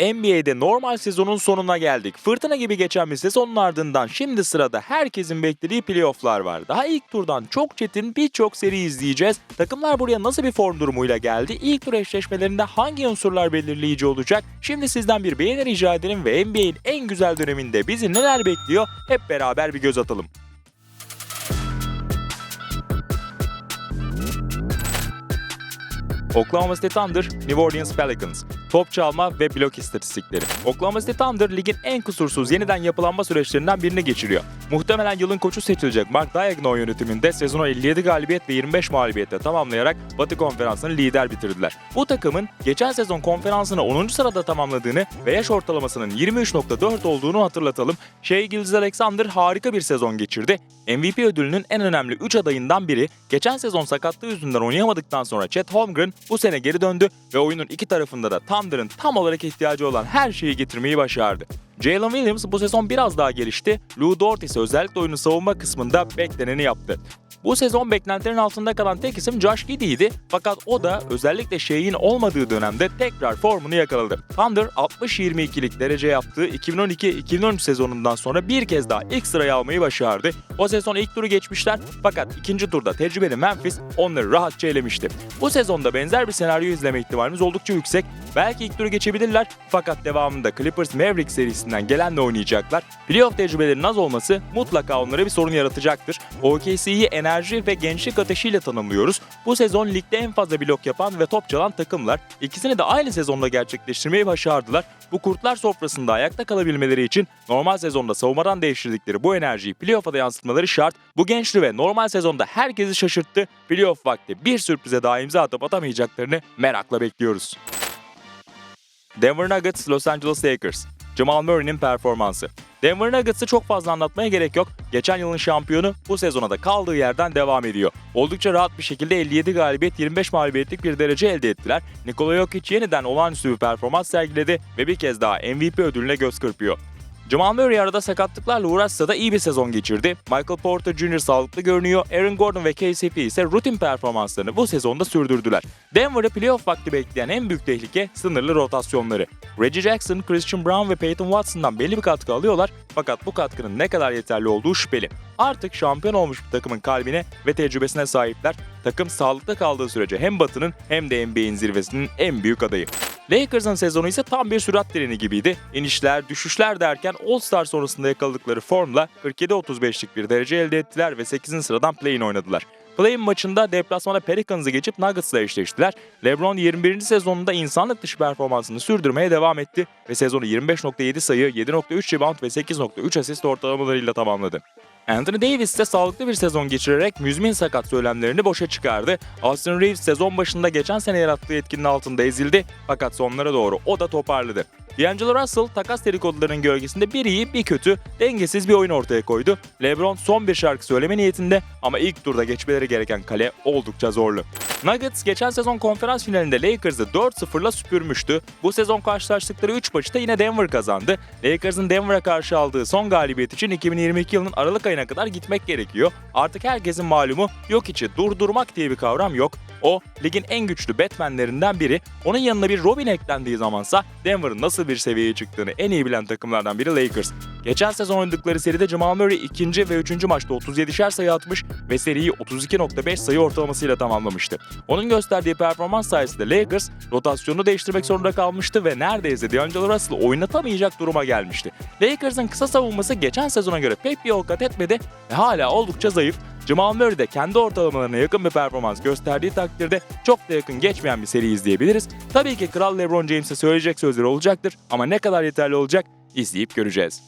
NBA'de normal sezonun sonuna geldik. Fırtına gibi geçen bir sezonun ardından şimdi sırada herkesin beklediği playofflar var. Daha ilk turdan çok çetin birçok seri izleyeceğiz. Takımlar buraya nasıl bir form durumuyla geldi? İlk tur eşleşmelerinde hangi unsurlar belirleyici olacak? Şimdi sizden bir beğeni rica edelim ve NBA'in en güzel döneminde bizi neler bekliyor? Hep beraber bir göz atalım. Oklahoma City Thunder, New Orleans Pelicans. Top çalma ve blok istatistikleri. Oklahoma City Thunder ligin en kusursuz yeniden yapılanma süreçlerinden birini geçiriyor. Muhtemelen yılın koçu seçilecek Mark Diagno yönetiminde sezonu 57 galibiyet ve 25 mağlubiyetle tamamlayarak Batı Konferansı'nı lider bitirdiler. Bu takımın geçen sezon konferansını 10. sırada tamamladığını ve yaş ortalamasının 23.4 olduğunu hatırlatalım. Shea Gilgeous-Alexander harika bir sezon geçirdi. MVP ödülünün en önemli 3 adayından biri. Geçen sezon sakatlığı yüzünden oynayamadıktan sonra Chet Holmgren bu sene geri döndü ve oyunun iki tarafında da Thunder'ın tam olarak ihtiyacı olan her şeyi getirmeyi başardı. Jalen Williams bu sezon biraz daha gelişti. Lou Dort ise özellikle oyunun savunma kısmında bekleneni yaptı. Bu sezon beklentilerin altında kalan tek isim Josh Giddey'di fakat o da özellikle şeyin olmadığı dönemde tekrar formunu yakaladı. Thunder 60-22'lik derece yaptığı 2012-2013 sezonundan sonra bir kez daha ilk sırayı almayı başardı. O sezon ilk turu geçmişler fakat ikinci turda tecrübeli Memphis onları rahatça elemişti. Bu sezonda benzer bir senaryo izleme ihtimalimiz oldukça yüksek. Belki ilk turu geçebilirler fakat devamında Clippers Mavericks serisinden gelenle oynayacaklar. Playoff tecrübelerinin az olması mutlaka onlara bir sorun yaratacaktır. OKC'yi enerji ve gençlik ateşiyle tanımlıyoruz. Bu sezon ligde en fazla blok yapan ve top çalan takımlar. İkisini de aynı sezonda gerçekleştirmeyi başardılar. Bu kurtlar sofrasında ayakta kalabilmeleri için normal sezonda savunmadan değiştirdikleri bu enerjiyi playoff'a da yansıtmaları şart. Bu gençli ve normal sezonda herkesi şaşırttı. Playoff vakti bir sürprize daha imza atıp atamayacaklarını merakla bekliyoruz. Denver Nuggets, Los Angeles Lakers. Jamal Murray'nin performansı. Denver Nuggets'ı çok fazla anlatmaya gerek yok. Geçen yılın şampiyonu bu sezona da kaldığı yerden devam ediyor. Oldukça rahat bir şekilde 57 galibiyet 25 mağlubiyetlik bir derece elde ettiler. Nikola Jokic yeniden olağanüstü bir performans sergiledi ve bir kez daha MVP ödülüne göz kırpıyor. Jamal Murray arada sakatlıklarla uğraşsa da iyi bir sezon geçirdi. Michael Porter Jr. sağlıklı görünüyor. Aaron Gordon ve KCP ise rutin performanslarını bu sezonda sürdürdüler. Denver'ı playoff vakti bekleyen en büyük tehlike sınırlı rotasyonları. Reggie Jackson, Christian Brown ve Peyton Watson'dan belli bir katkı alıyorlar fakat bu katkının ne kadar yeterli olduğu şüpheli. Artık şampiyon olmuş bir takımın kalbine ve tecrübesine sahipler. Takım sağlıkta kaldığı sürece hem Batı'nın hem de NBA'in zirvesinin en büyük adayı. Lakers'ın sezonu ise tam bir sürat treni gibiydi. İnişler, düşüşler derken All-Star sonrasında yakaladıkları formla 47-35'lik bir derece elde ettiler ve 8. sıradan play-in oynadılar. Play-in maçında deplasmana Pelicans'ı geçip Nuggets'la eşleştiler. LeBron 21. sezonunda insanlık dışı performansını sürdürmeye devam etti ve sezonu 25.7 sayı, 7.3 rebound ve 8.3 asist ortalamalarıyla tamamladı. Anthony Davis ise sağlıklı bir sezon geçirerek müzmin sakat söylemlerini boşa çıkardı. Austin Reeves sezon başında geçen sene yarattığı etkinin altında ezildi fakat sonlara doğru o da toparladı. D'Angelo Russell takas dedikodularının gölgesinde bir iyi bir kötü dengesiz bir oyun ortaya koydu. LeBron son bir şarkı söyleme niyetinde ama ilk turda geçmeleri gereken kale oldukça zorlu. Nuggets geçen sezon konferans finalinde Lakers'ı 4-0'la süpürmüştü. Bu sezon karşılaştıkları 3 maçı da yine Denver kazandı. Lakers'ın Denver'a karşı aldığı son galibiyet için 2022 yılının Aralık ayına kadar gitmek gerekiyor. Artık herkesin malumu yok içi durdurmak diye bir kavram yok. O ligin en güçlü Batman'lerinden biri. Onun yanına bir Robin eklendiği zamansa Denver'ın nasıl bir seviyeye çıktığını en iyi bilen takımlardan biri Lakers. Geçen sezon oynadıkları seride Jamal Murray ikinci ve üçüncü maçta 37'şer sayı atmış ve seriyi 32.5 sayı ortalamasıyla tamamlamıştı. Onun gösterdiği performans sayesinde Lakers rotasyonu değiştirmek zorunda kalmıştı ve neredeyse D'Angelo Russell'ı oynatamayacak duruma gelmişti. Lakers'ın kısa savunması geçen sezona göre pek bir yol kat etmedi ve hala oldukça zayıf. Jamal Murray de kendi ortalamalarına yakın bir performans gösterdiği takdirde çok da yakın geçmeyen bir seri izleyebiliriz. Tabii ki Kral LeBron James'e söyleyecek sözleri olacaktır ama ne kadar yeterli olacak izleyip göreceğiz.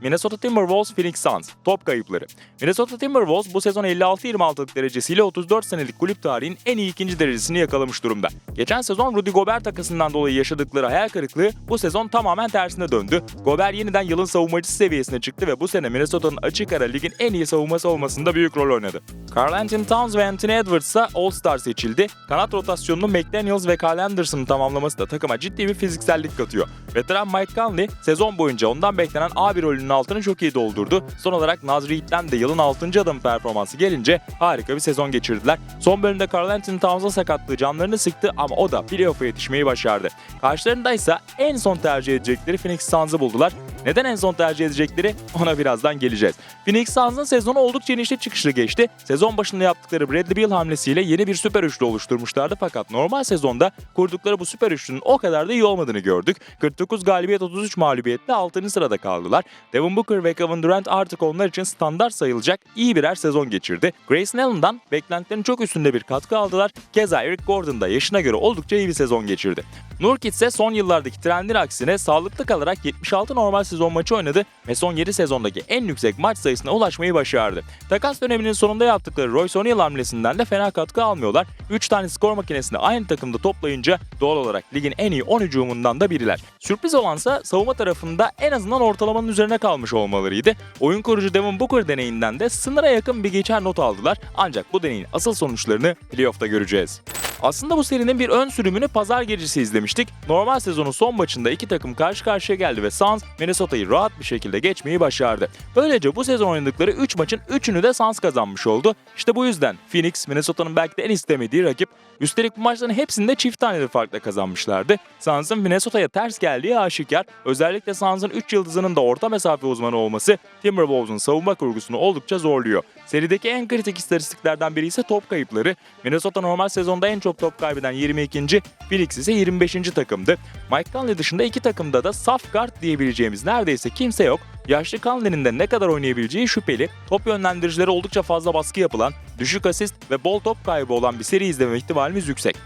Minnesota Timberwolves Phoenix Suns top kayıpları. Minnesota Timberwolves bu sezon 56-26'lık derecesiyle 34 senelik kulüp tarihinin en iyi ikinci derecesini yakalamış durumda. Geçen sezon Rudy Gobert takasından dolayı yaşadıkları hayal kırıklığı bu sezon tamamen tersine döndü. Gobert yeniden yılın savunmacısı seviyesine çıktı ve bu sene Minnesota'nın açık ara ligin en iyi savunması olmasında büyük rol oynadı. Karl Anthony Towns ve Anthony Edwards ise All-Star seçildi. Kanat rotasyonunu McDaniels ve Carl Anderson'ın tamamlaması da takıma ciddi bir fiziksellik katıyor. Veteran Mike Conley sezon boyunca ondan beklenen A1 rolünü serinin altını çok iyi doldurdu. Son olarak Naz Reed'den de yılın 6. adamı performansı gelince harika bir sezon geçirdiler. Son bölümde Carl Anthony Towns'a sakatlığı canlarını sıktı ama o da playoff'a yetişmeyi başardı. Karşılarında ise en son tercih edecekleri Phoenix Suns'ı buldular. Neden en son tercih edecekleri ona birazdan geleceğiz. Phoenix Suns'ın sezonu oldukça inişli çıkışlı geçti. Sezon başında yaptıkları Bradley Beal hamlesiyle yeni bir süper üçlü oluşturmuşlardı fakat normal sezonda kurdukları bu süper üçlünün o kadar da iyi olmadığını gördük. 49 galibiyet 33 mağlubiyetle 6. sırada kaldılar. Devin Booker ve Kevin Durant artık onlar için standart sayılacak iyi birer sezon geçirdi. Grayson Allen'dan beklentilerin çok üstünde bir katkı aldılar. Keza Eric Gordon da yaşına göre oldukça iyi bir sezon geçirdi. Nurkic ise son yıllardaki trendin aksine sağlıklı kalarak 76 normal sezon maçı oynadı ve son 7 sezondaki en yüksek maç sayısına ulaşmayı başardı. Takas döneminin sonunda yaptıkları Royce O'Neal hamlesinden de fena katkı almıyorlar. 3 tane skor makinesini aynı takımda toplayınca doğal olarak ligin en iyi 10 hücumundan da biriler. Sürpriz olansa savunma tarafında en azından ortalamanın üzerine kalmış olmalarıydı. Oyun kurucu Devin Booker deneyinden de sınıra yakın bir geçer not aldılar. Ancak bu deneyin asıl sonuçlarını playoff'ta göreceğiz. Aslında bu serinin bir ön sürümünü pazar gecesi izlemiştik. Normal sezonun son maçında iki takım karşı karşıya geldi ve Suns Minnesota'yı rahat bir şekilde geçmeyi başardı. Böylece bu sezon oynadıkları 3 maçın 3'ünü de Suns kazanmış oldu. İşte bu yüzden Phoenix Minnesota'nın belki de en istemediği rakip. Üstelik bu maçların hepsinde çift taneli farkla kazanmışlardı. Suns'ın Minnesota'ya ters geldiği aşikar. Özellikle Suns'ın 3 yıldızının da orta mesafe uzmanı olması Timberwolves'un savunma kurgusunu oldukça zorluyor. Serideki en kritik istatistiklerden biri ise top kayıpları. Minnesota normal sezonda en çok top kaybeden 22. Phoenix ise 25. takımdı. Mike Conley dışında iki takımda da saf guard diyebileceğimiz neredeyse kimse yok. Yaşlı Conley'nin de ne kadar oynayabileceği şüpheli. Top yönlendiricileri oldukça fazla baskı yapılan, düşük asist ve bol top kaybı olan bir seri izleme ihtimalimiz yüksek.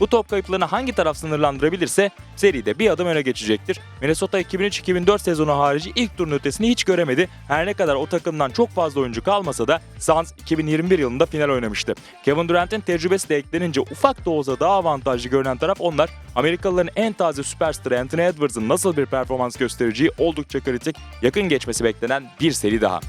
Bu top kayıplarını hangi taraf sınırlandırabilirse seride bir adım öne geçecektir. Minnesota 2003-2004 sezonu harici ilk turun ötesini hiç göremedi. Her ne kadar o takımdan çok fazla oyuncu kalmasa da Suns 2021 yılında final oynamıştı. Kevin Durant'in tecrübesi de eklenince ufak da olsa daha avantajlı görünen taraf onlar. Amerikalıların en taze süperstarı Anthony Edwards'ın nasıl bir performans göstereceği oldukça kritik. Yakın geçmesi beklenen bir seri daha.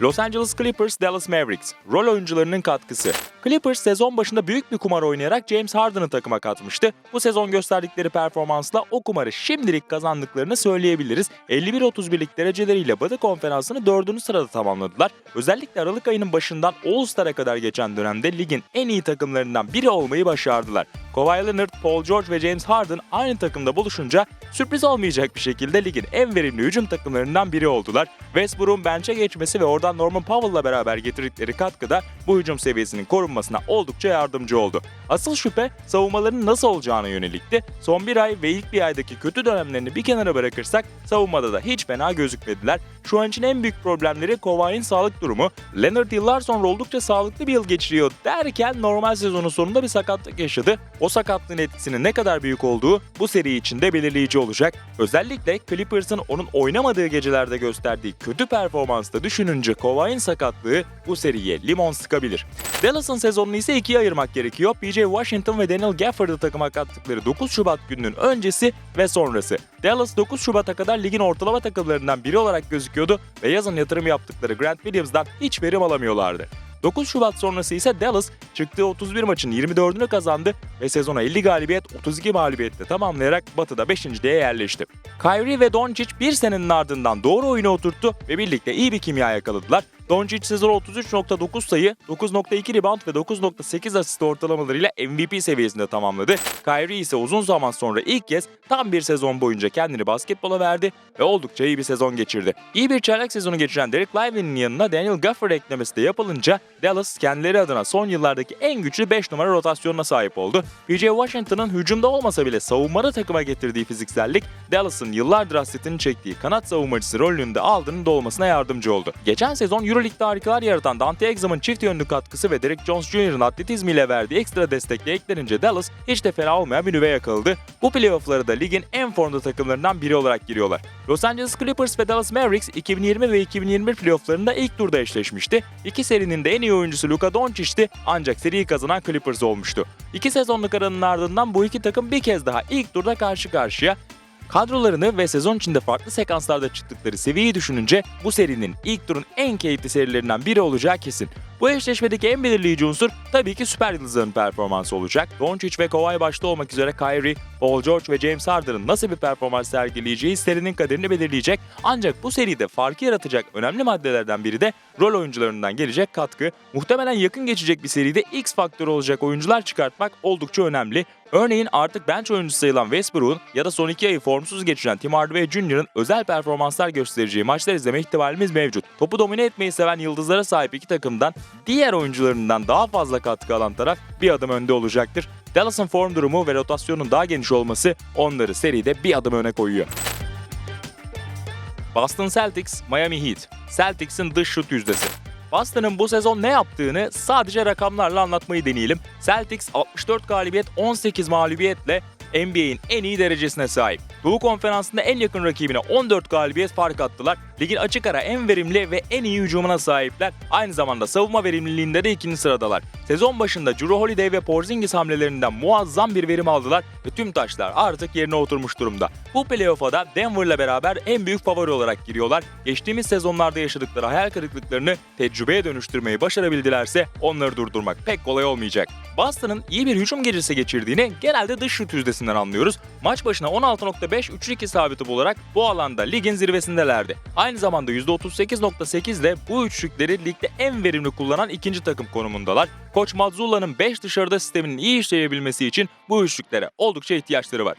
Los Angeles Clippers, Dallas Mavericks. Rol oyuncularının katkısı. Clippers sezon başında büyük bir kumar oynayarak James Harden'ı takıma katmıştı. Bu sezon gösterdikleri performansla o kumarı şimdilik kazandıklarını söyleyebiliriz. 51-31'lik dereceleriyle Batı Konferansı'nı 4. sırada tamamladılar. Özellikle Aralık ayının başından All-Star'a kadar geçen dönemde ligin en iyi takımlarından biri olmayı başardılar. Kawhi Leonard, Paul George ve James Harden aynı takımda buluşunca sürpriz olmayacak bir şekilde ligin en verimli hücum takımlarından biri oldular. Westbrook'un bench'e geçmesi ve oradan Norman Powell'la beraber getirdikleri katkı da bu hücum seviyesinin korunmasına oldukça yardımcı oldu. Asıl şüphe savunmaların nasıl olacağına yönelikti. Son bir ay ve ilk bir aydaki kötü dönemlerini bir kenara bırakırsak savunmada da hiç fena gözükmediler. Şu an için en büyük problemleri Kawhi'nin sağlık durumu. Leonard yıllar sonra oldukça sağlıklı bir yıl geçiriyor derken normal sezonun sonunda bir sakatlık yaşadı. O sakatlığın etkisinin ne kadar büyük olduğu bu seri içinde belirleyici olacak. Özellikle Clippers'ın onun oynamadığı gecelerde gösterdiği kötü performansta düşününce Kawhi'nin sakatlığı bu seriye limon sıkabilir. Dallas'ın sezonunu ise ikiye ayırmak gerekiyor. PJ Washington ve Daniel Gafford'ı takıma kattıkları 9 Şubat gününün öncesi ve sonrası. Dallas 9 Şubat'a kadar ligin ortalama takımlarından biri olarak gözüküyordu ve yazın yatırım yaptıkları Grant Williams'dan hiç verim alamıyorlardı. 9 Şubat sonrası ise Dallas çıktığı 31 maçın 24'ünü kazandı ve sezona 50 galibiyet 32 mağlubiyetle tamamlayarak Batı'da 5. diye yerleşti. Kyrie ve Doncic bir senenin ardından doğru oyunu oturttu ve birlikte iyi bir kimya yakaladılar. Doncic sezonu 33.9 sayı, 9.2 rebound ve 9.8 asist ortalamalarıyla MVP seviyesinde tamamladı. Kyrie ise uzun zaman sonra ilk kez tam bir sezon boyunca kendini basketbola verdi ve oldukça iyi bir sezon geçirdi. İyi bir çeyrek sezonu geçiren Derek Lively'nin yanına Daniel Gafford eklemesi de yapılınca Dallas kendileri adına son yıllardaki en güçlü 5 numara rotasyonuna sahip oldu. PJ Washington'ın hücumda olmasa bile savunmada takıma getirdiği fiziksellik Dallas'ın yıllardır hasretini çektiği kanat savunmacısı rolünün de aldığının dolmasına yardımcı oldu. Geçen sezon Euroleague'de harikalar yaratan Dante Exum'un çift yönlü katkısı ve Derek Jones Jr.'ın atletizmiyle verdiği ekstra destekle eklenince Dallas hiç de fena olmayan bir nüve yakaladı. Bu playoff'ları da ligin en formda takımlarından biri olarak giriyorlar. Los Angeles Clippers ve Dallas Mavericks 2020 ve 2021 playoff'larında ilk turda eşleşmişti. İki serinin de en iyi oyuncusu Luka Doncic'ti ancak seriyi kazanan Clippers olmuştu. İki sezonluk aranın ardından bu iki takım bir kez daha ilk turda karşı karşıya Kadrolarını ve sezon içinde farklı sekanslarda çıktıkları seviyeyi düşününce bu serinin ilk turun en keyifli serilerinden biri olacağı kesin. Bu eşleşmedeki en belirleyici unsur tabii ki süper yıldızların performansı olacak. Doncic ve Kawhi başta olmak üzere Kyrie, Paul George ve James Harden'ın nasıl bir performans sergileyeceği serinin kaderini belirleyecek. Ancak bu seride farkı yaratacak önemli maddelerden biri de rol oyuncularından gelecek katkı. Muhtemelen yakın geçecek bir seride X faktörü olacak oyuncular çıkartmak oldukça önemli. Örneğin artık bench oyuncusu sayılan Westbrook'un ya da son iki ayı formsuz geçiren Tim Hardaway Jr.'ın özel performanslar göstereceği maçlar izleme ihtimalimiz mevcut. Topu domine etmeyi seven yıldızlara sahip iki takımdan diğer oyuncularından daha fazla katkı alan taraf bir adım önde olacaktır. Dallas'ın form durumu ve rotasyonun daha geniş olması onları seride bir adım öne koyuyor. Boston Celtics, Miami Heat. Celtics'in dış şut yüzdesi. Boston'ın bu sezon ne yaptığını sadece rakamlarla anlatmayı deneyelim. Celtics 64 galibiyet 18 mağlubiyetle NBA'in en iyi derecesine sahip. Doğu Konferansı'nda en yakın rakibine 14 galibiyet fark attılar. Ligin açık ara en verimli ve en iyi hücumuna sahipler. Aynı zamanda savunma verimliliğinde de ikinci sıradalar. Sezon başında Drew Holiday ve Porzingis hamlelerinden muazzam bir verim aldılar ve tüm taşlar artık yerine oturmuş durumda. Bu playoff'a da Denver'la beraber en büyük favori olarak giriyorlar. Geçtiğimiz sezonlarda yaşadıkları hayal kırıklıklarını tecrübeye dönüştürmeyi başarabildilerse onları durdurmak pek kolay olmayacak. Boston'ın iyi bir hücum gecesi geçirdiğini genelde dış şut yüzdesinden anlıyoruz. Maç başına 16.5 üçlük isabeti bularak bu alanda ligin zirvesindelerdi. Zamanda %38.8 ile bu üçlükleri ligde en verimli kullanan ikinci takım konumundalar. Koç Mazzulla'nın 5 dışarıda sisteminin iyi işleyebilmesi için bu üçlüklere oldukça ihtiyaçları var.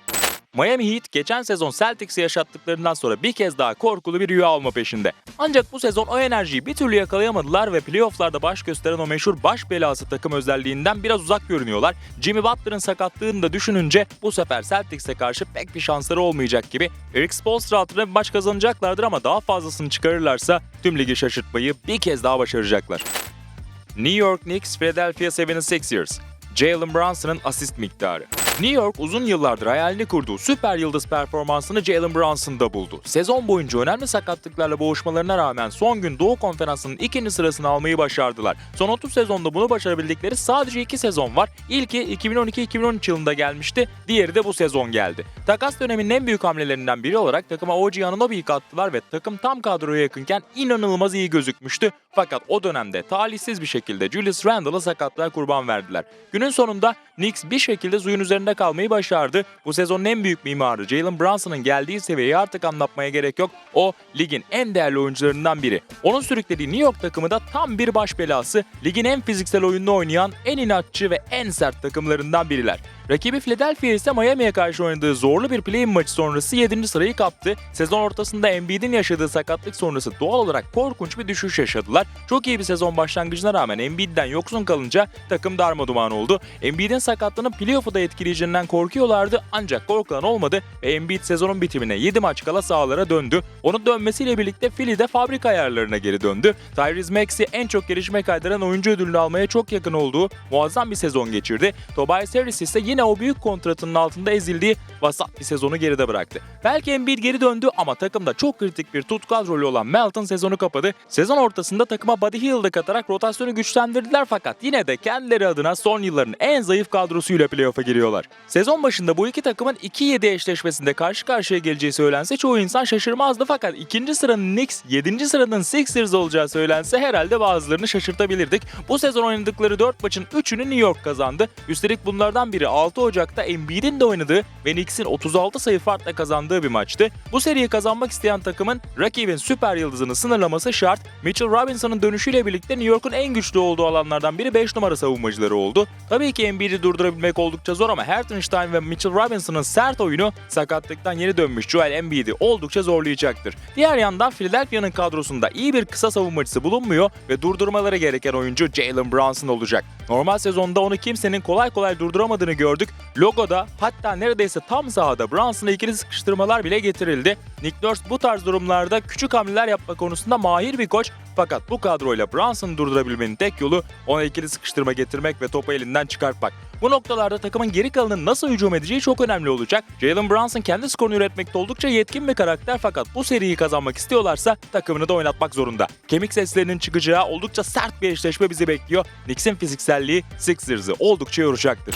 Miami Heat geçen sezon Celtics'i yaşattıklarından sonra bir kez daha korkulu bir rüya alma peşinde. Ancak bu sezon o enerjiyi bir türlü yakalayamadılar ve playofflarda baş gösteren o meşhur baş belası takım özelliğinden biraz uzak görünüyorlar. Jimmy Butler'ın sakatlığını da düşününce bu sefer Celtics'e karşı pek bir şansları olmayacak gibi. Eric Spoelstra altına bir maç kazanacaklardır ama daha fazlasını çıkarırlarsa tüm ligi şaşırtmayı bir kez daha başaracaklar. New York Knicks, Philadelphia 76ers. Jalen Brunson'ın asist miktarı. New York uzun yıllardır hayalini kurduğu süper yıldız performansını Jalen Brunson'da buldu. Sezon boyunca önemli sakatlıklarla boğuşmalarına rağmen son gün Doğu Konferansı'nın ikinci sırasını almayı başardılar. Son 30 sezonda bunu başarabildikleri sadece 2 sezon var. İlki 2012-2013 yılında gelmişti, diğeri de bu sezon geldi. Takas döneminin en büyük hamlelerinden biri olarak takıma OG Anunoby'yi kattılar ve takım tam kadroya yakınken inanılmaz iyi gözükmüştü. Fakat o dönemde talihsiz bir şekilde Julius Randle'a sakatlığa kurban verdiler. Günün sonunda Knicks bir şekilde suyun üzerinde kalmayı başardı. Bu sezonun en büyük mimarı Jalen Brunson'ın geldiği seviyeyi artık anlatmaya gerek yok. O ligin en değerli oyuncularından biri. Onun sürüklediği New York takımı da tam bir baş belası. Ligin en fiziksel oyununu oynayan, en inatçı ve en sert takımlarından biriler. Rakibi Philadelphia ise Miami'ye karşı oynadığı zorlu bir play-in maçı sonrası 7. sırayı kaptı. Sezon ortasında Embiid'in yaşadığı sakatlık sonrası doğal olarak korkunç bir düşüş yaşadılar. Çok iyi bir sezon başlangıcına rağmen Embiid'den yoksun kalınca takım darmaduman oldu. Embiid'in sakatlığının playoff'u da etkileyeceğinden korkuyorlardı ancak korkulan olmadı ve Embiid sezonun bitimine 7 maç kala sahalara döndü. Onun dönmesiyle birlikte Philly de fabrika ayarlarına geri döndü. Tyrese Maxey en çok gelişme kaydıran oyuncu ödülünü almaya çok yakın olduğu muazzam bir sezon geçirdi. Tobias Harris ise yine o büyük kontratının altında ezildiği vasat bir sezonu geride bıraktı. Belki Embiid geri döndü ama takımda çok kritik bir tutkal rolü olan Melton sezonu kapadı. Sezon ortasında takıma Buddy Hield'ı katarak rotasyonu güçlendirdiler fakat yine de kendileri adına son yılların en zayıf kadrosuyla playoff'a giriyorlar. Sezon başında bu iki takımın 2-7 eşleşmesinde karşı karşıya geleceği söylense çoğu insan şaşırmazdı fakat ikinci sıranın Knicks, 7. sıranın Sixers olacağı söylense herhalde bazılarını şaşırtabilirdik. Bu sezon oynadıkları 4 maçın 3'ünü New York kazandı. Üstelik bunlardan biri 6 Ocak'ta Embiid'in de oynadığı ve Knicks'in 36 sayı farkla kazandığı bir maçtı. Bu seriyi kazanmak isteyen takımın rakibin süper yıldızını sınırlaması şart. Mitchell Robinson'ın dönüşüyle birlikte New York'un en güçlü olduğu alanlardan biri 5 numara savunmacıları oldu. Tabii ki Embiid'i durdurabilmek oldukça zor ama Hartenstein ve Mitchell Robinson'ın sert oyunu sakatlıktan yeni dönmüş Joel Embiid'i oldukça zorlayacaktır. Diğer yandan Philadelphia'nın kadrosunda iyi bir kısa savunmacısı bulunmuyor ve durdurmaları gereken oyuncu Jalen Brunson olacak. Normal sezonda onu kimsenin kolay kolay durduramadığını gördük. Logoda hatta neredeyse tam sahada Brunson'a ikili sıkıştırmalar bile getirildi. Nick Nurse bu tarz durumlarda küçük hamleler yapma konusunda mahir bir koç fakat bu kadroyla Brunson'ı durdurabilmenin tek yolu ona ikili sıkıştırma getirmek ve topu elinden çıkartmak. Bu noktalarda takımın geri kalanının nasıl hücum edeceği çok önemli olacak. Jalen Brunson kendi skorunu üretmekte oldukça yetkin bir karakter fakat bu seriyi kazanmak istiyorlarsa takımını da oynatmak zorunda. Kemik seslerinin çıkacağı oldukça sert bir eşleşme bizi bekliyor. Knicks'in fizikselliği Sixers'ı oldukça yoracaktır.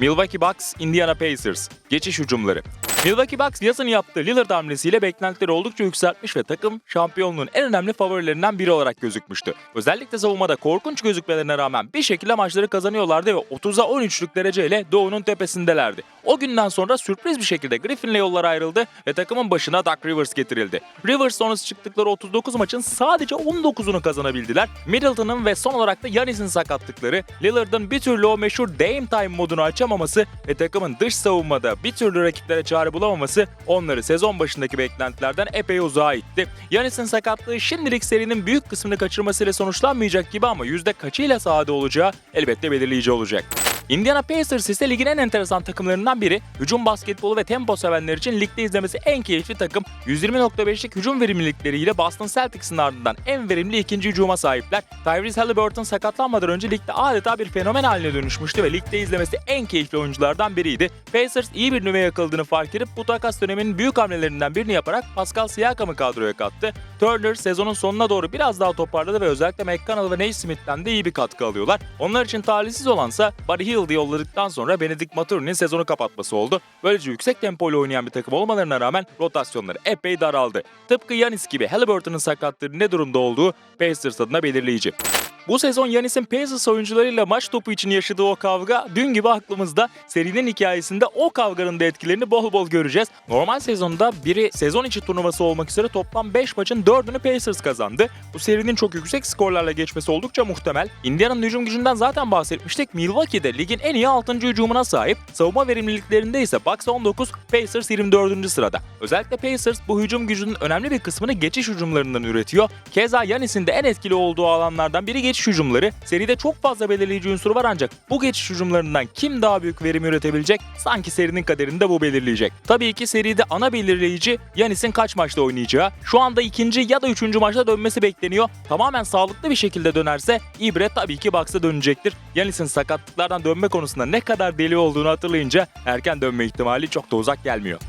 Milwaukee Bucks, Indiana Pacers. Geçiş hücumları. Milwaukee Bucks yazın yaptığı Lillard hamlesiyle beklentileri oldukça yükseltmiş ve takım şampiyonluğun en önemli favorilerinden biri olarak gözükmüştü. Özellikle savunmada korkunç gözükmelerine rağmen bir şekilde maçları kazanıyorlardı ve 30'a 13'lük dereceyle Doğu'nun tepesindelerdi. O günden sonra sürpriz bir şekilde Griffin'le yollar ayrıldı ve takımın başına Doug Rivers getirildi. Rivers sonrası çıktıkları 39 maçın sadece 19'unu kazanabildiler. Middleton'ın ve son olarak da Yanis'in sakatlıkları, Lillard'ın bir türlü o meşhur Dame Time modunu açamaması ve takımın dış savunmada bir türlü rakiplere çare bulamaması onları sezon başındaki beklentilerden epey uzağa itti. Yanis'in sakatlığı şimdilik serinin büyük kısmını kaçırmasıyla sonuçlanmayacak gibi ama yüzde kaçıyla sahada olacağı elbette belirleyici olacak. Indiana Pacers ise ligin en enteresan takımlarından biri. Hücum basketbolu ve tempo sevenler için ligde izlemesi en keyifli takım. 120.5'lik hücum verimlilikleriyle Boston Celtics'in ardından en verimli ikinci hücuma sahipler. Tyrese Halliburton sakatlanmadan önce ligde adeta bir fenomen haline dönüşmüştü ve ligde izlemesi en keyifli oyunculardan biriydi. Pacers iyi bir nüve yakaladığını fark edip bu takas döneminin büyük hamlelerinden birini yaparak Pascal Siakam'ı kadroya kattı. Turner sezonun sonuna doğru biraz daha toparladı ve özellikle McConnell ve Naismith'ten de iyi bir katkı alıyorlar. Onlar için talihsiz olansa Buddy Hield'i yolladıktan sonra Benedict Mathurin'in sezonu kapatması oldu. Böylece yüksek tempoyla oynayan bir takım olmalarına rağmen rotasyonları epey daraldı. Tıpkı Yanis gibi Halliburton'un sakatlığı ne durumda olduğu Pacers adına belirleyici. Bu sezon Yanis'in Pacers oyuncularıyla maç topu için yaşadığı o kavga dün gibi aklımızda. Serinin hikayesinde o kavganın da etkilerini bol bol göreceğiz. Normal sezonda biri sezon içi turnuvası olmak üzere toplam 5 maçın 4'ünü Pacers kazandı. Bu serinin çok yüksek skorlarla geçmesi oldukça muhtemel. Indiana'nın hücum gücünden zaten bahsetmiştik. Milwaukee'de ligin en iyi 6. hücumuna sahip. Savunma verimliliklerinde ise Bucks 19, Pacers 24. sırada. Özellikle Pacers bu hücum gücünün önemli bir kısmını geçiş hücumlarından üretiyor. Keza Yanis'in de en etkili olduğu alanlardan biri geçiş hücumları. Seride çok fazla belirleyici unsur var ancak bu geçiş hücumlarından kim daha büyük verim üretebilecek sanki serinin kaderini de bu belirleyecek. Tabii ki seride ana belirleyici Yanis'in kaç maçta oynayacağı. Şu anda ikinci ya da üçüncü maçta dönmesi bekleniyor. Tamamen sağlıklı bir şekilde dönerse ibret tabii ki Bucks'a dönecektir. Yanis'in sakatlıklardan dönme konusunda ne kadar deli olduğunu hatırlayınca erken dönme ihtimali çok da uzak gelmiyor.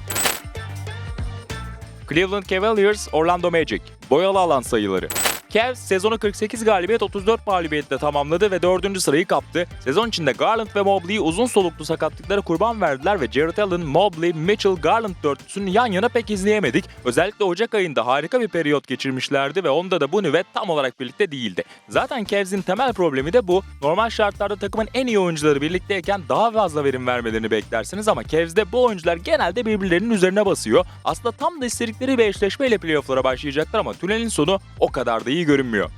Cleveland Cavaliers, Orlando Magic. Boyalı alan sayıları. Cavs sezonu 48 galibiyet 34 mağlubiyetle tamamladı ve 4. sırayı kaptı. Sezon içinde Garland ve Mobley uzun soluklu sakatlıklara kurban verdiler ve Jared Allen, Mobley, Mitchell, Garland dörtlüsünü yan yana pek izleyemedik. Özellikle Ocak ayında harika bir periyot geçirmişlerdi ve onda da bu nüve tam olarak birlikte değildi. Zaten Cavs'in temel problemi de bu. Normal şartlarda takımın en iyi oyuncuları birlikteyken daha fazla verim vermelerini beklersiniz ama Cavs'de bu oyuncular genelde birbirlerinin üzerine basıyor. Aslında tam da istedikleri bir eşleşmeyle playoff'lara başlayacaklar ama tünelin sonu o kadar da iyi görünmüyor.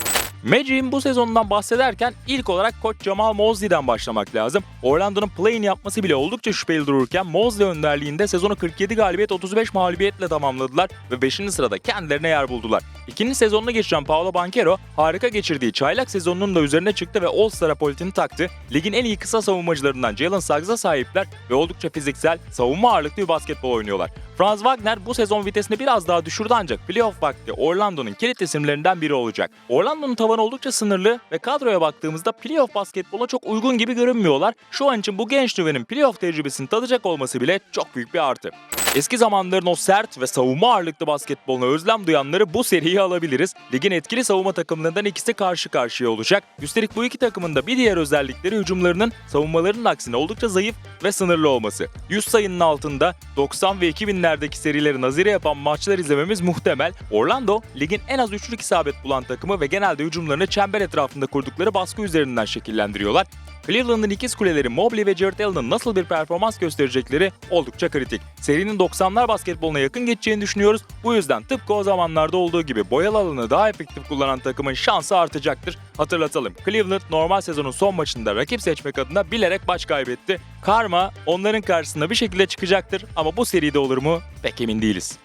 Magic'in bu sezonundan bahsederken ilk olarak koç Jamal Mosley'den başlamak lazım. Orlando'nun play-in yapması bile oldukça şüpheli dururken Mosley önderliğinde sezonu 47 galibiyet 35 mağlubiyetle tamamladılar ve 5. sırada kendilerine yer buldular. İkinci sezonunu geçiren Paolo Banchero harika geçirdiği çaylak sezonunun da üzerine çıktı ve All-Star apolitini taktı. Ligin en iyi kısa savunmacılarından Jalen Suggs'a sahipler ve oldukça fiziksel, savunma ağırlıklı bir basketbol oynuyorlar. Franz Wagner bu sezon vitesini biraz daha düşürdü ancak playoff vakti Orlando'nun kilit isimlerinden biri olacak. Orlando'nun tavanı oldukça sınırlı ve kadroya baktığımızda playoff basketboluna çok uygun gibi görünmüyorlar. Şu an için bu genç nüvenin playoff tecrübesini tadacak olması bile çok büyük bir artı. Eski zamanların o sert ve savunma ağırlıklı basketboluna özlem duyanları bu seriyi alabiliriz. Ligin etkili savunma takımlarından ikisi karşı karşıya olacak. Üstelik bu iki takımın da bir diğer özellikleri hücumlarının savunmalarının aksine oldukça zayıf ve sınırlı olması. 100 sayının altında 90 ve 2000'lerdeki serileri nazire yapan maçlar izlememiz muhtemel. Orlando ligin en az üçlük isabet bulan takımı ve genelde hücumlarını çember etrafında kurdukları baskı üzerinden şekillendiriyorlar. Cleveland'ın ikiz kuleleri Mobley ve Jared Allen'ın nasıl bir performans gösterecekleri oldukça kritik. Serinin 90'lar basketboluna yakın geçeceğini düşünüyoruz. Bu yüzden tıpkı o zamanlarda olduğu gibi boyalı alanı daha efektif kullanan takımın şansı artacaktır. Hatırlatalım Cleveland normal sezonun son maçında rakip seçmek adına bilerek maç kaybetti. Karma onların karşısına bir şekilde çıkacaktır ama bu seride olur mu pek emin değiliz.